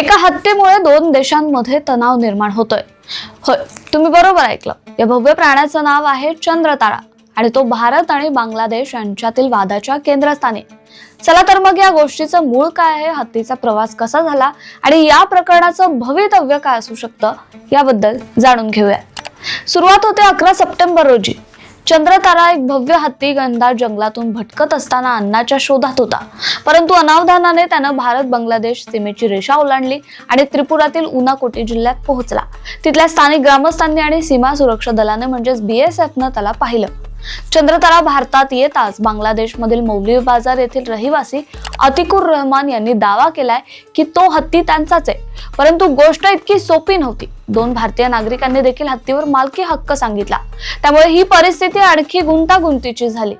एका हत्येमुळे दोन देशांमध्ये तणाव निर्माण होतोय. होय तुम्ही बरोबर ऐकलं. या भव्य प्राण्याचं नाव आहे चंद्रतारा आणि तो भारत आणि बांगलादेश यांच्यातील वादाच्या केंद्रस्थानी. चला तर मग या गोष्टीचं मूळ काय आहे हत्तीचा प्रवास कसा झाला आणि या प्रकरणाचं भवितव्य काय असू शकतं याबद्दल जाणून घेऊया. सुरुवात होते अकरा सप्टेंबर रोजी. चंद्रतारा एक भव्य हत्ती गंधार जंगलातून भटकत असताना अन्नाच्या शोधात होता. परंतु अनावधानाने त्यानं भारत बांगलादेश सीमेची रेषा ओलांडली आणि त्रिपुरातील उनाकोटी जिल्ह्यात पोहोचला. तिथल्या स्थानिक ग्रामस्थांनी आणि सीमा सुरक्षा दलाने म्हणजेच बीएसएफनं त्याला पाहिलं. चंद्रतारा भारतात येताच बांगलादेशमधील मौलवी बाजार येथील रहिवासी अतिकुर रहमान यांनी दावा केलाय की तो हत्ती त्यांचाच आहे. परंतु गोष्ट इतकी सोपी नव्हती. दोन भारतीय नागरिकांनी देखील हत्तीवर मालकी हक्क सांगितला. त्यामुळे ही परिस्थिती आणखी गुंतागुंतीची झाली.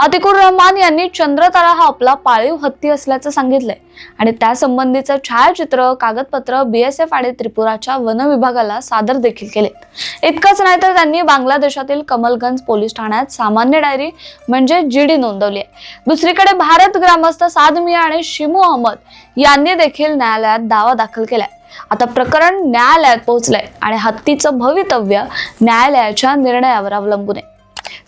अतिकुर रहमान यांनी चंद्रतारा हा आपला पाळीव हत्ती असल्याचं सांगितलंय. आणि त्या संबंधीचं छायाचित्र कागदपत्र बीएसएफ आणि त्रिपुराच्या वन विभागाला सादर देखील केले इतकंच नाही तर त्यांनी बांगलादेशातील कमलगंज पोलीस ठाण्यात सामान्य डायरी म्हणजे जीडी नोंदवली आहे. दुसरीकडे भारत ग्रामस्थ साद मिया आणि शिमू अहमद यांनी देखील न्यायालयात दावा दाखल केलाय. आता प्रकरण न्यायालयात पोहोचलंय आणि हत्तीचं भवितव्य न्यायालयाच्या निर्णयावर अवलंबून आहे.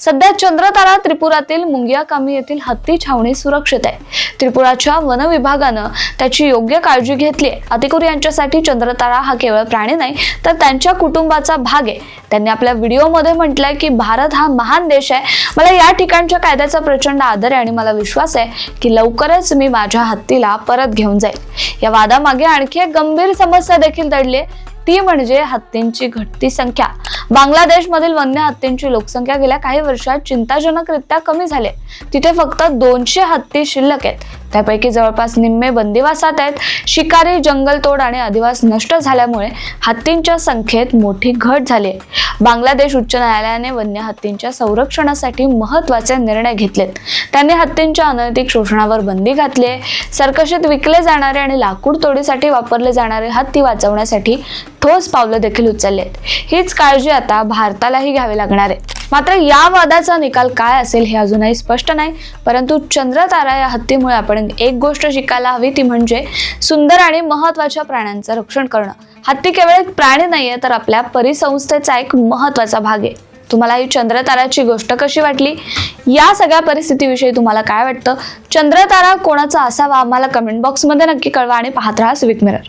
सध्या चंद्रतारा त्रिपुरातील मुंगियाकामी येथील हत्ती छावणी सुरक्षित आहे. त्रिपुराच्या वन विभागानं त्याची योग्य काळजी घेतली आहे. अतिकुर यांच्यासाठी चंद्रतारा हा केवळ प्राणी नाही तर त्यांच्या कुटुंबाचा भाग आहे. त्यांनी आपल्या व्हिडिओमध्ये म्हटलंय की भारत हा महान देश आहे. मला या ठिकाणच्या कायद्याचा प्रचंड आदर आहे आणि मला विश्वास आहे की लवकरच मी माझ्या हत्तीला परत घेऊन जाईल. या वादामागे आणखी एक गंभीर समस्या देखील दडली आहे. ती म्हणजे हत्तींची घटती संख्या. बांगलादेशमधील वन्य हत्तींची लोकसंख्या गेल्या काही वर्षात चिंताजनकरित्या कमी झाली तिथे फक्त दोनशे हत्ती शिल्लक आहेत. त्यापैकी जवळपास निम्मे बंदिवासात आहेत. शिकारी जंगलतोड आणि अधिवास नष्ट झाल्यामुळे हत्तींच्या संख्येत मोठी घट झाली आहे. बांगलादेश उच्च न्यायालयाने वन्य हत्तींच्या संरक्षणासाठी महत्त्वाचे निर्णय घेतलेत. त्यांनी हत्तींच्या अनैतिक शोषणावर बंदी घातली आहे. सरकशीत विकले जाणारे आणि लाकूड तोडीसाठी वापरले जाणारे हत्ती वाचवण्यासाठी ठोस पावलं देखील उचलली आहेत हीच काळजी आता भारतालाही घ्यावी लागणार आहे. मात्र या वादाचा निकाल काय असेल हे अजूनही स्पष्ट नाही परंतु चंद्रतारा या हत्तीमुळे आपण एक गोष्ट शिकायला हवी ती म्हणजे सुंदर आणि महत्त्वाच्या प्राण्यांचं रक्षण करणं. हत्ती केवळ एक प्राणी नाहीये तर आपल्या परिसंस्थेचा एक महत्त्वाचा भाग आहे. तुम्हाला ही चंद्रताराची गोष्ट कशी वाटली? या सगळ्या परिस्थितीविषयी तुम्हाला काय वाटतं? चंद्रतारा कोणाचा असावा? आम्हाला कमेंट बॉक्समध्ये नक्की कळवा आणि पाहत राहा सिविक मिरर